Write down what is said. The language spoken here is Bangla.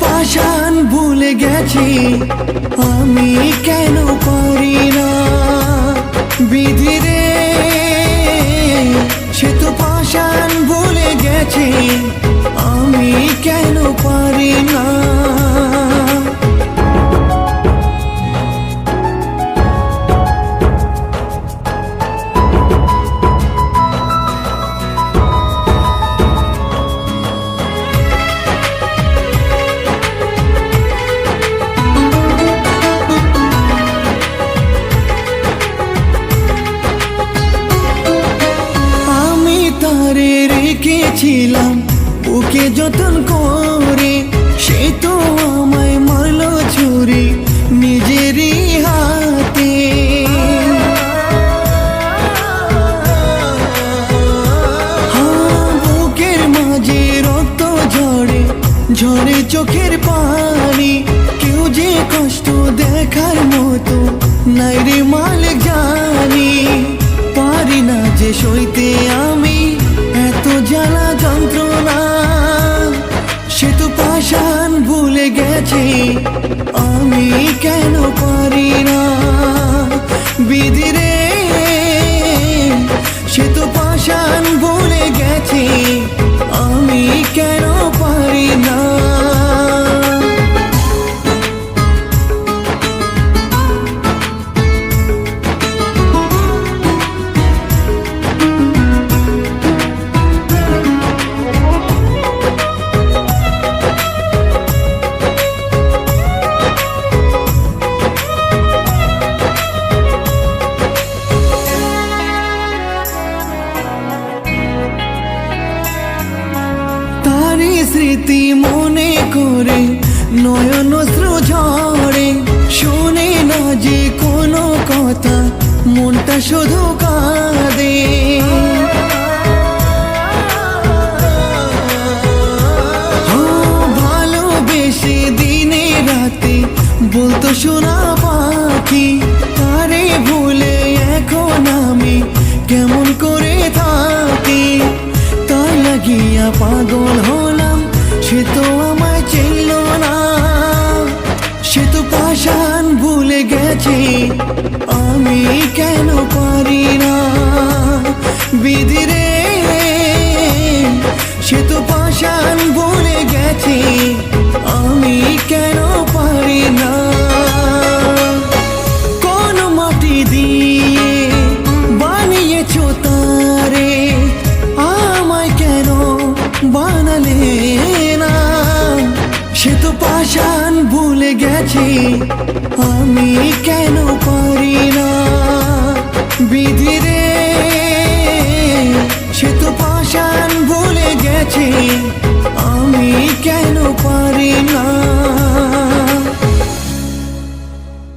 পাশান ভুলে গেছি আমি কেন পারি না? বিধি রেখেছিলাম ওকে যতন করে সে তো আমায় মারলো ছুরি নিজেরই হাতে। হ্যাঁ, বুকের মাঝে রক্ত ঝরে ঝরে চোখের পানি কেউ যে কষ্ট দেখার মতো নাই রে মালিক জানি পারি না যে সইতে আমি গেছে তারই স্মৃতি মনে করে নয়ন ঝরে শোনে না যে কোনো কথা মনটা শুধু কাঁদে। ও, ভালোবেসে দিনে রাতে বলতো শোনা পাখি তারে ভুলে এখন আমি কেমন করে থাকি। তার লাগিয়া পাগল তো আমায় চিনল না। সে তো পাশান ভুলে গেছে, আমি কেন পারি না? বিধি রে, সে তো পাশান ভুলে গেছে, আমি কেন পারি না? কোন মাটি দিয়ে বানিয়েছো তারে, আমায় কেন বানালে? সে তো পাশান ভুলে গেছি। আমি কেন পারি না? বিধি রে, সে তো পাশান ভুলে গেছে।